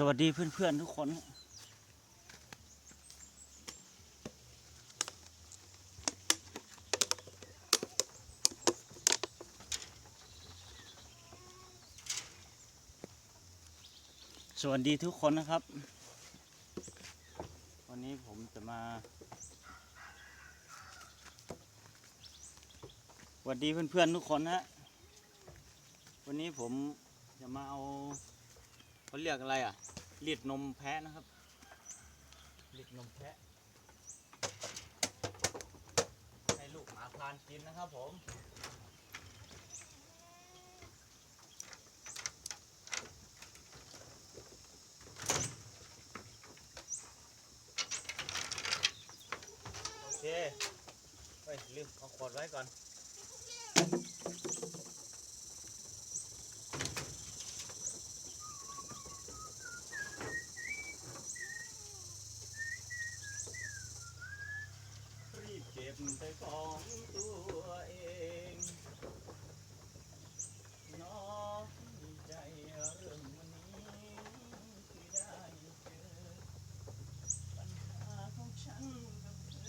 สวัสดีเพื่อนๆทุกคน สวัสดีทุกคนนะครับ วันนี้ผมจะมาสวัสดีเพื่อนๆทุกคนนะฮะวันนี้ผมจะมาเอา เขาเรียกอะไรอะรีดนมแพะนะครับรีดนมแพะให้ลูกหมาพลานกินนะครับผมโอเคเฮ้ยลืมเอาขวดไว้ก่อน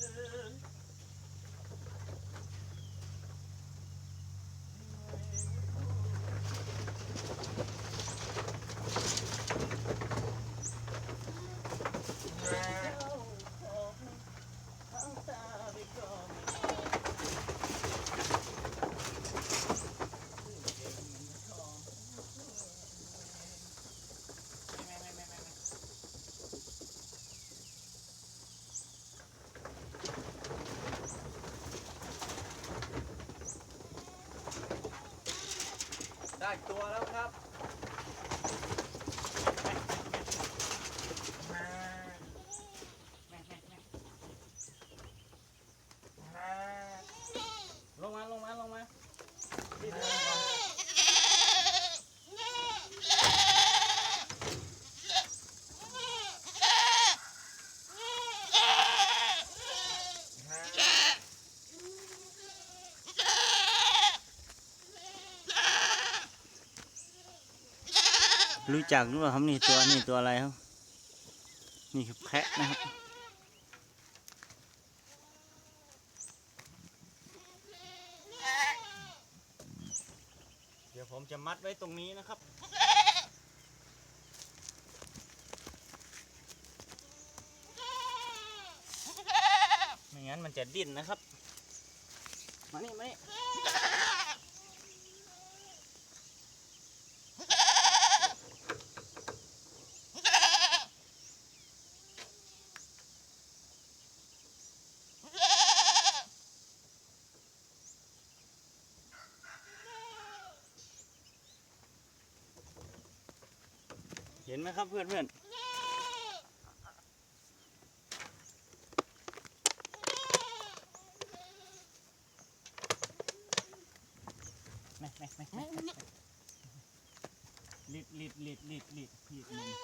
Amen. ตัวแล้วครับลงมา ลงมา ลงมารีบลงก่อน รู้จักหรือเปล่าครับนี่ตัวนี่ตัวอะไรครับ นี่คือแพะนะครับเดี๋ยวผมจะมัดไว้ตรงนี้นะครับไม่งั้นมันจะดิ้นนะครับ มานี่มานี่ เห็นไหมครับเพื่อนเพื่อนแม่แม่แม่แม่ลิดลิดลิดลิดลิดลิด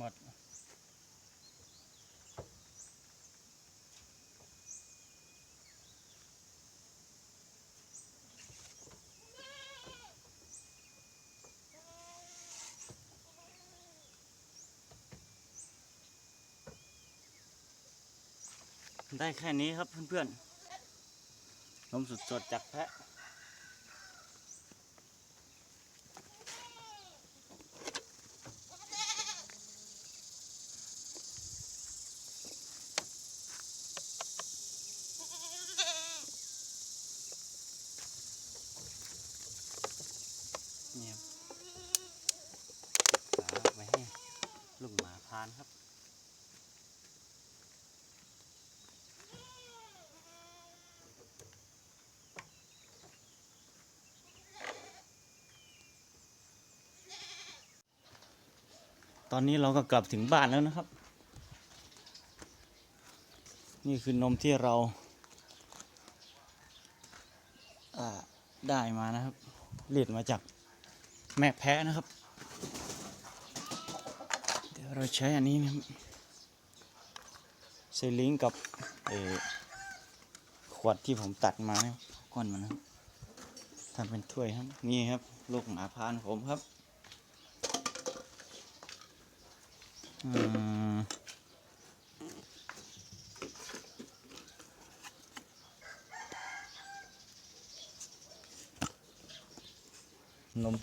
มด ได้แค่นี้ครับเพื่อนๆนมสดๆจากแพะานครับ ต อนนี้เราก็กลับถึงบ้านแล้วนะครับ นี่คือนมที่เราได้มานะครับรียดมาจากแม่แพะนะครับ เดี๋ยวเราใช้อันนี้นะครับใส่ลิงก์กับขวดที่ผมตัดมาก้อนมันนะทำเป็นถ้วยครับ นี่ครับ ลูกหมาพานผมครับ อืม นม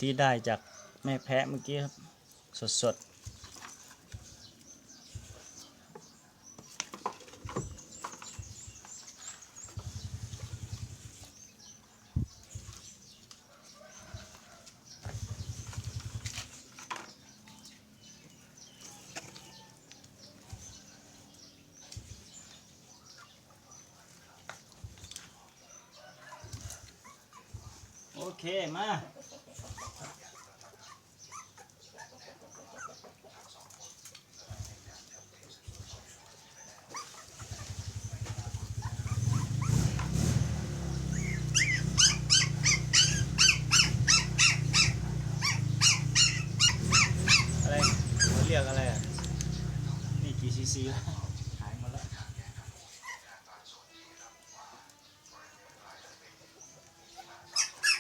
ที่ได้จากแม่แพะเมื่อกี้ครับ สดสดๆโอเค มา อะไรเขาเรียกอะไรอะ นี่กี่ซีซีแล้วหายหมดแล้ว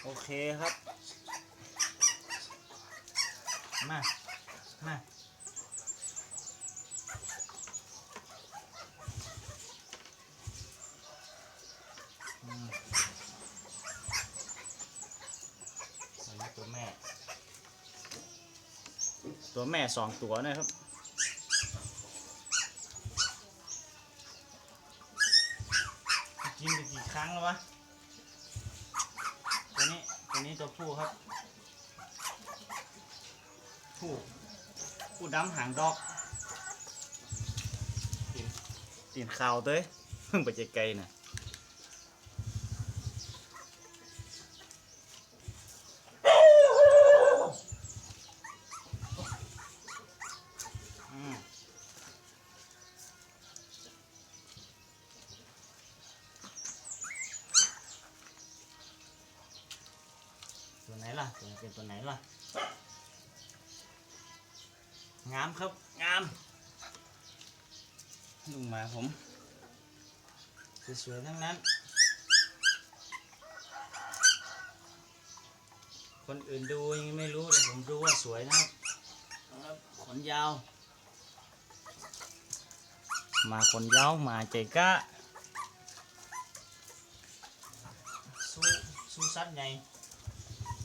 โอเคครับ มา มาอืมอันนี้ตัวแม่ ตัวแม่สองตัวนะครับกินไปกี่ครั้งแล้ววะตัวนี้ ตัวนี้ตัวผู้ครับ ผู้ผู้ดำหางดอกตีนตีนขาวเต้ยเพิ่งไปใจไกลน่ะ อืมตัวไหนล่ะ ตัวเป็นตัวไหน ล่ะ งามครับ งาม ลุงหมาผมสวยๆทั้งนั้น คนอื่นดูยังไม่รู้แต่ผมรู้ว่าสวยนะครับนะครับขนยาว มาคนยาวมาใจกล้าสู้สู้สัตว์ใหญ่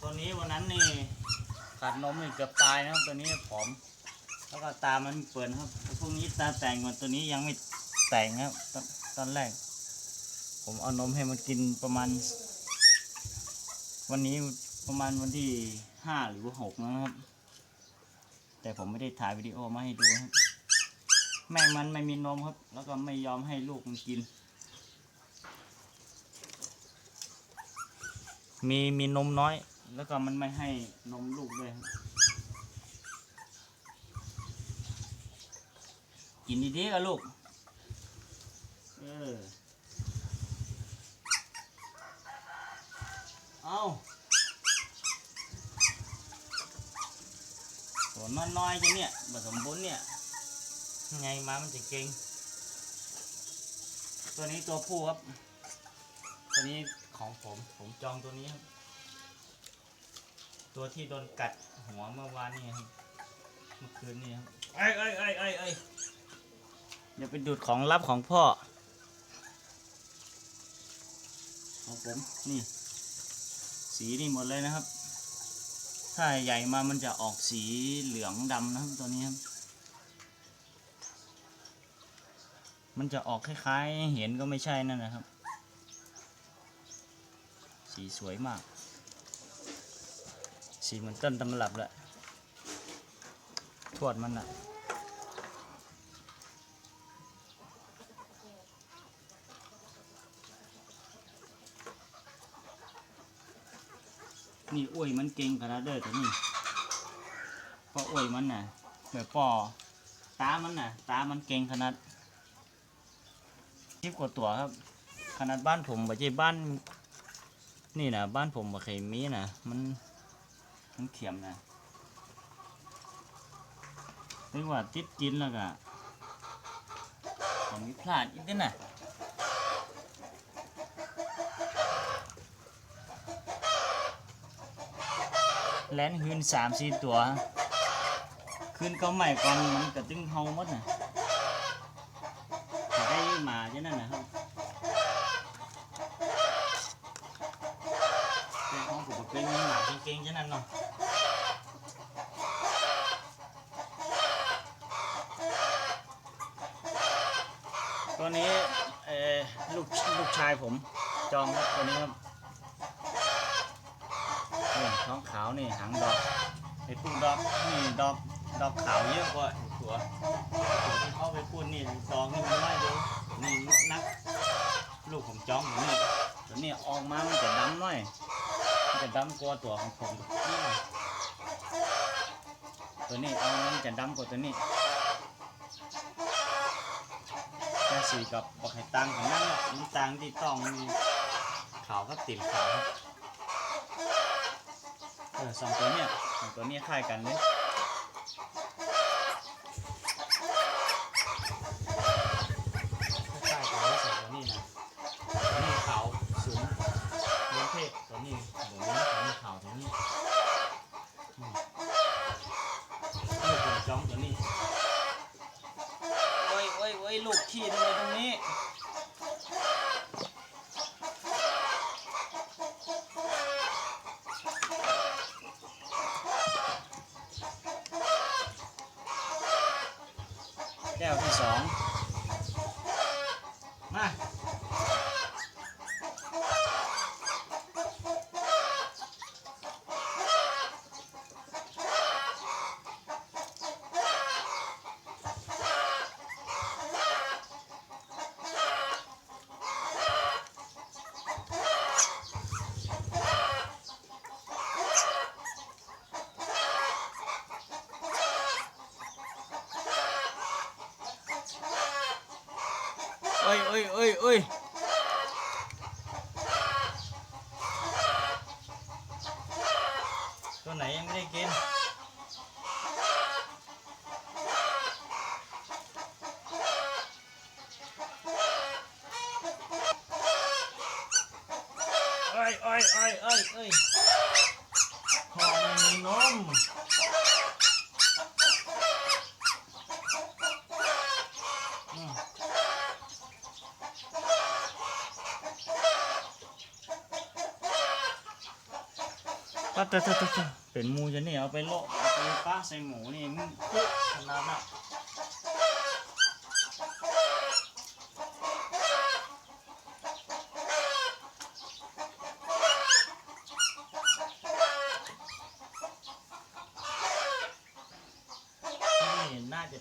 ตัวนี้วันนั้นนี่ขาดนมนี่เกือบตายนะครับ ตัวนี้ผอม แล้วก็ตามันเปิดนครับพวกนี้ตาแต่งก่อนตัวนี้ยังไม่แต่งครับตอนตอนแรก ผมเอานมให้มันกินประมาณ วันนี้ประมาณวันที่ห้าหรือว่าหกนะครับ แต่ผมไม่ได้ถ่ายวิดีโอมาให้ดูครับ แม่มันไม่มีนมครับ แล้วก็ไม่ยอมให้ลูกมันกิน มีมีนมน้อย แล้วก็มันไม่ให้นมลูกด้วยกินดีๆกับลูก เออ เอาตัวน้อยๆจะเนี่ยผสมบุญเนี่ย ไงมามันจะเก่ง ตัวนี้ตัวผู้ครับ ตัวนี้ของผม ผมจองตัวนี้ครับ ตัวที่โดนกัดหัวเมื่อวานนี่ครับเมื่อคืนนี่ครับไอ้ไอ้ไอ้ไอ้ไอ้อย่าไปดูดของลับของพ่อของผมนี่ สีนี่หมดเลยนะครับ ถ้าใหญ่มามันจะออกสีเหลืองดำนะครับตัวนี้ครับมันจะออกคล้ายๆ เห็นก็ไม่ใช่นั่นนะครับ สีสวยมาก สีเหมือนต้นตำรับและทวดมันอะนี่อ้วยมันเก่งขนาดเด้อแต่นี่พออ้วยมันน่ะเหมือนปอตามันน่ะ ตามันเก่งขนาดชิบกว่าตัวครับ ขนาดบ้านผมบ่ใช่บ้าน นี่นะบ้านผมบ่เคยมีนะมัน มันเขียมนะเรียกว่าติดจินแล้วก็ผมมีพลาดอีกนิดน่ะแลนคืนสามสี่ตัวคืนก็ใหม่ก่อนมันก็ตึงเฮาหมดน่ะจะได้มาจะนั่นนะครับ เป็นของผมเป็นหมาเก่งๆจะนั่นเนาะตัวนี้เออลูกลูกชายผมจองครับตัวนี้ครับนี่ท้องขาวนี่หางดอกไอ้พวกดอกนี่ดอกดอกขาวเยอะกว่าตัวที่เข้าไปพูดนี่ดอกนี่มันน้อยเดียวนี่นัก ลูกของจ้องนี่ตัวนี้ออกมามันจะดำหน่อย จะดำกว่าตัวของผม ตัวนี้เอามันจะดำกว่าตัวนี้แค่สีกับบอกให้ตังของนั่นแหละตังที่ต้องมีขาวกับติ่มขาวครับเออสองตัวเนี่ยสองตัวเนี้คล้ายกันเนี้ยๆกันเลยสองตัวนี้นะตัวนี้ขาวสูงเลี้ยงเพศตัวนี้หมูตัวนี้ขาวตัวนี้อืมลูกของจ้องตัวนี้โอ้ยโอ้ยโอ้ยลูกขี้ทำไมตรงนี้ แก้วที่สองมา เอ้ยเอ้ยเอ้ยเอ้ยตัวไหนยังไม่ได้กิน เอ้ยเอ้ยเอ้ยเอ้ยเอ้ยพอไม่มีนมอืม เตอะตะเตะตะเป็นมูจะเนี่ยเอาไปโละเอาไปป้าใส่หมูนี่มันคุกขนาดน่ะนี่น่าจะ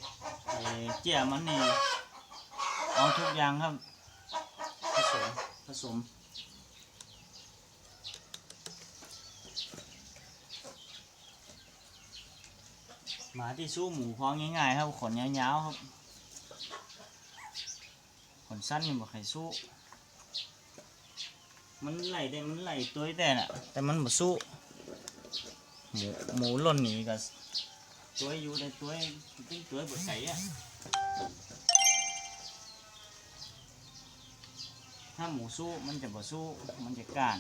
เอ่อเจียมันนี่เอาทุกอย่างครับ ผสมผสม มาที่สู้หมูพอง่ายๆครับขนยาวๆครับขนสั้นนี่บ่ใครสู้ มันไหลได้มันไหลตัวแต่น่ะ แต่มันบ่สู้หมูหมูหล่นหนีกับตัวอยู่ในตัวเป็นตัวบ่ใสอะถ้าหมูสู้มันจะบ่สู้มันจะก้าน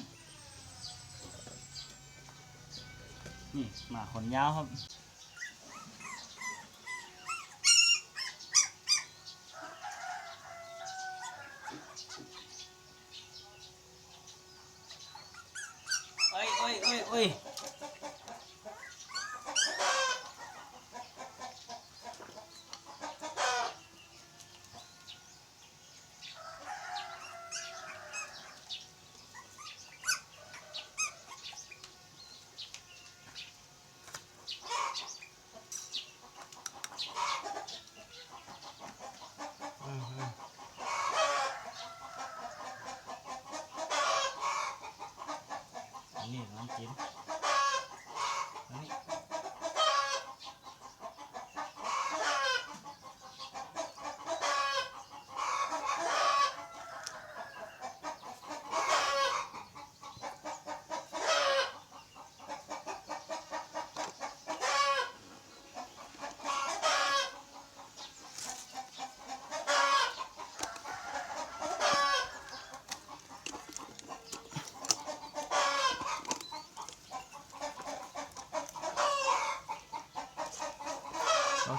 นี่หมาขนยาวครับ เอ้ยเอ้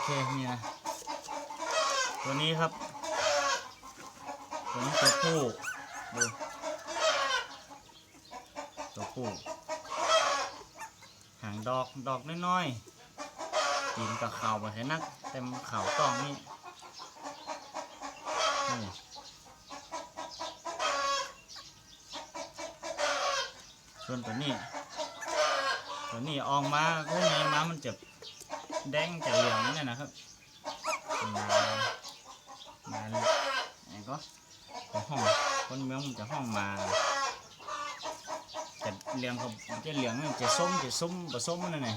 เคนี่นะตัวนี้ครับตัวนี้ตัวผู้ดูตัวผู้หางดอกดอกน้อยๆกินกับข่าวบ่ใช่นักเต็มข่าวต้องนี่นี่ส่วนตัวนี้ ตัวนี้ออกมาข้างมามันจะ แดงจะเหลืองนี่นะครับมามาเลยไอ้ก็จะห้องคนเมืองมันจะห้องมาแต่เหลืองเขาจะเหลืองมันจะส้มจะส้มผสมนั่นไง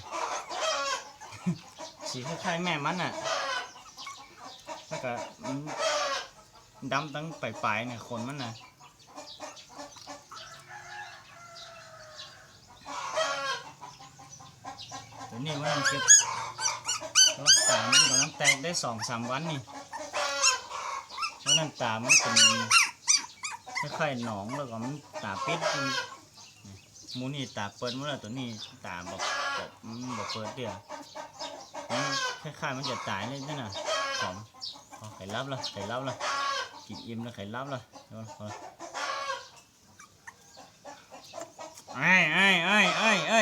สีคล้ายๆแม่มันอะแล้วก็มันดำตั้งปลายๆเนี่ยขนมันน่ะเดี๋ยวนี้มันเก็บ รักษามันกำลังแตกได้สองสามวันนี่เพราะนั่นตามันเป็นคล้ายๆหนองแล้วก็มันตาปิดมันมูนี่ตาเปิดหมดแล้วตัวนี้ตาบอกบอกเปิดเดียวมันคล้ายๆมันจะตายเลยนั่นน่ะของพอไข่รับละไข่รับละกินอิ่มล้วไข่รับละไอ้ไอ้ไอ้ไอ้ไอ้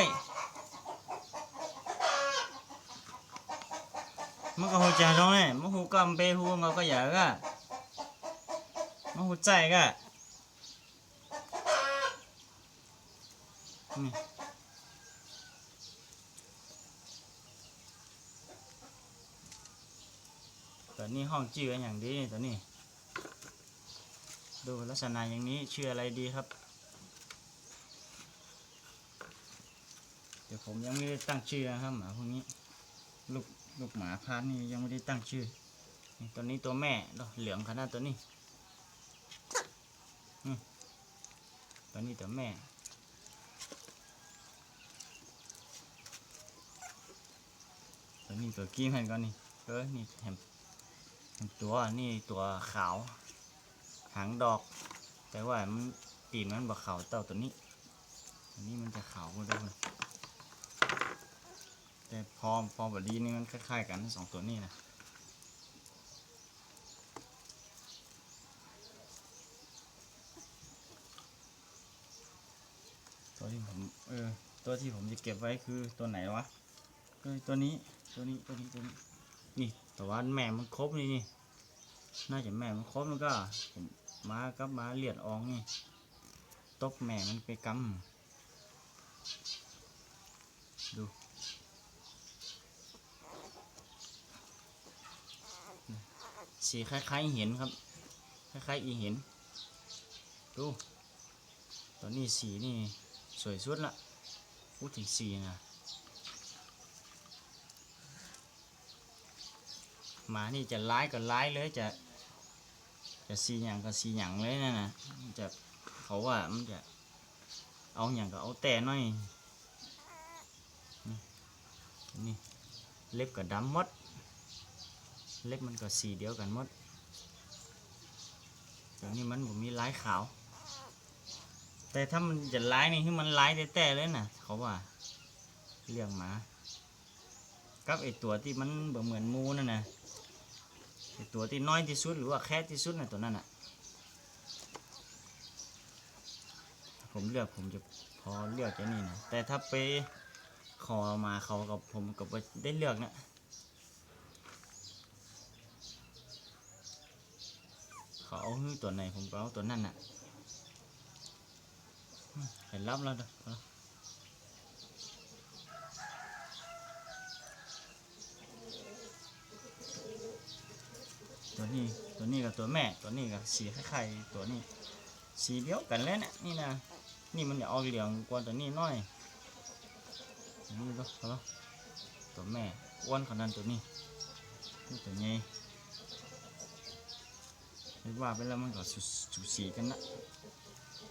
มันก็หูจ่าตรงนี้มันหูกำเปหูงาก็อยากอะมันหูใจกะนี่ตัวนี้ห้องชื่ออย่างดีตัวนี้ ดูลักษณะอย่างนี้ชื่ออะไรดีครับ เดี๋ยวผมยังไม่ได้ตั้งชื่อนะครับหมาพวกนี้ลูก ลูกหมาพานนี่ยังไม่ได้ตั้งชื่อตัวนี้ตัวแม่ดอกเหลืองขนาดตัวนี้ตัวนี้ตัวแม่ตัวนี้ตัวกี้มันก่อนนี่เออนี่แถมตัวนี่ตัวขาว หางดอก แต่ว่ามันตีนมันบ่ขาวเต่าตัวนี้ตัวนี้มันจะขาวกว่าเดิม แต่พอพอบดีนี่มันคล้ายๆกันสองตัวนี้นะตัวที่ผมเออตัวที่ผมจะเก็บไว้คือตัวไหนวะก็ตัวนี้ตัวนี้ตัวนี้ตัวนี้นี่แต่ว่าแม่มันครบนี่นี่น่าจะแม่มันครบแล้วก็ผมมากับมาเลียดอองนี่ตกแม่มันไปกำดู สีคล้ายๆเห็นครับ คล้ายๆอีเห็น ดู ตอนนี้สีนี่สวยสุดละพูดถึงสีนะหมานี่จะร้ายก็ร้ายเลยจะ จะสีหยังก็สีหยังเลยนะนะจะเขาว่ามันจะเอาอย่างก็เอาแต่น้อยนี่เล็บกับดำมด เล็บมันก็สีเดียวกันหมดเดี๋ยวนี้มันผมมีลายขาว แต่ถ้ามันจะลายนี่ที่มันลายแต่ๆเลยนะเขาว่าเลี้ยงหมากับไอตัวที่มันแบเหมือนมูนั่นนะไอตัวที่น้อยที่สุดหรือว่าแค่ที่สุดนะตัวนั้นอะผมเลือกผมจะพอเลือกจะนี่นะแต่ถ้าไปขอมาเขากับผมกับได้เลือกนะ เขาเอาฮื้อตัวไหนผมก็เอาตัวนั่นน่ะเห็นรับแล้วเด้อตัวนี้ตัวนี้กับตัวแม่ตัวนี้กับสีคล้ายๆตัวนี้ สีเดียวกันแล้วเนี่ยนี่นะนี่มันจะออกเหลืองกว่าตัวนี้น้อยนี่ก็เอาละตัวแม่อ้วนขนาดตัวนี้นี่ตัวใหญ่ เรียกว่าไปแล้วมันก็สุสูสีกันนะ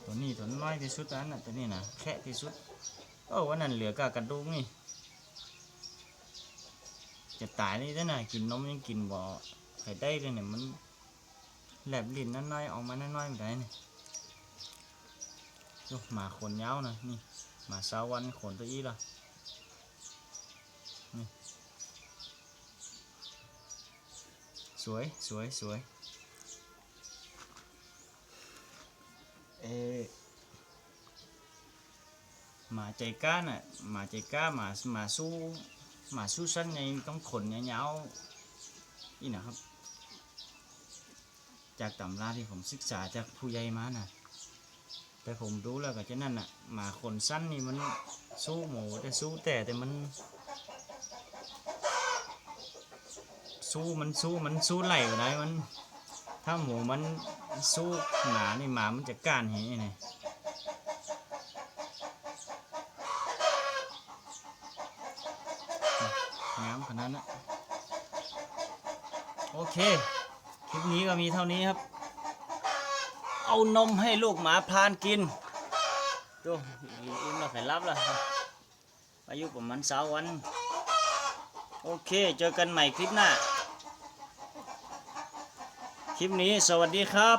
ตัวนี้ตัวน้อยที่สุดอันน่ะตัวนี้นะแค่ที่สุดโอ้วันนั้นเหลือกากระดูกนี่จะตายนี่ได้นะกินนมยังกินบ่ไข่ได้เลยเนี่ยมันแหลบลิ้นน้อยๆออกมาน้อยๆแบบนี้นี่ดูหมาขนยาวนะนี่หมาสาววันขนตัวอี้ละนี่สวยสวยสวย ออหมาใจกล้าน่ะหมาใจกล้าหมาหมาสู้หมาสู้สั้นไงต้องขนยาวๆนี่นะครับ จากตำราที่ผมศึกษาจากผู้ใหญ่มาน่ะ แต่ผมดูแล้วก็จะนั่นน่ะหมาขนสั้นนี่มันสู้หมูแต่สู้แต่แต่มัน สู้มันสู้มันสู้ไหลอยู่ได้มัน ถ้าหมูมันสู้หมานี่หมามันจะก้านเห็นไงงามขนาดนั้นนะโอเค คลิปนี้ก็มีเท่านี้ครับ เอานมให้ลูกหมาพรานกินดูอิ่มแล้วไข่รับแล้วอายุประมาณสาวัน โอเค เจอกันใหม่คลิปหน้า คลิปนี้สวัสดีครับ